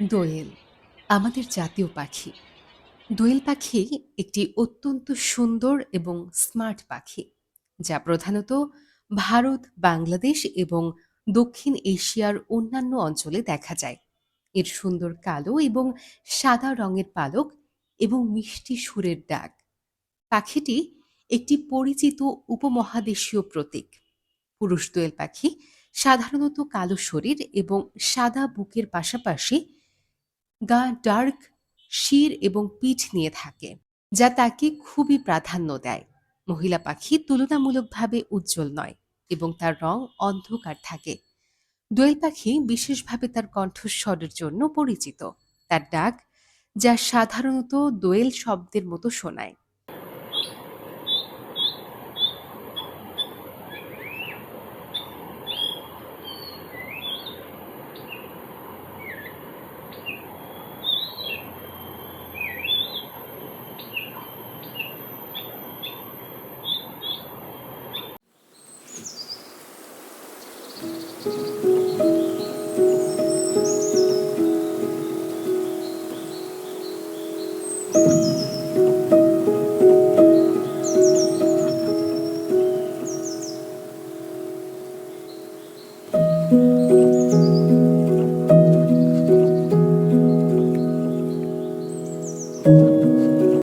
দোয়েল, আমাদের জাতীয় পাখি। দোয়েল পাখি একটি অত্যন্ত সুন্দর এবং স্মার্ট পাখি, যা প্রধানত ভারত, বাংলাদেশ এবং দক্ষিণ এশিয়ার অন্যান্য অঞ্চলে দেখা যায়। এর সুন্দর কালো এবং সাদা রঙের পালক এবং মিষ্টি সুরের ডাক পাখিটি একটি পরিচিত উপমহাদেশীয় প্রতীক। পুরুষ দোয়েল পাখি সাধারণত কালো শরীর এবং সাদা বুকের পাশাপাশি গা ডার্ক, শির এবং পিঠ নিয়ে থাকে, যা তাকে খুবই প্রাধান্য দেয়। মহিলা পাখি তুলনামূলকভাবে উজ্জ্বল নয় এবং তার রং অন্ধকার থাকে। দোয়েল পাখি বিশেষভাবে তার কণ্ঠস্বরের জন্য পরিচিত। তার ডাক, যা সাধারণত দোয়েল শব্দের মতো শোনায়। thank you.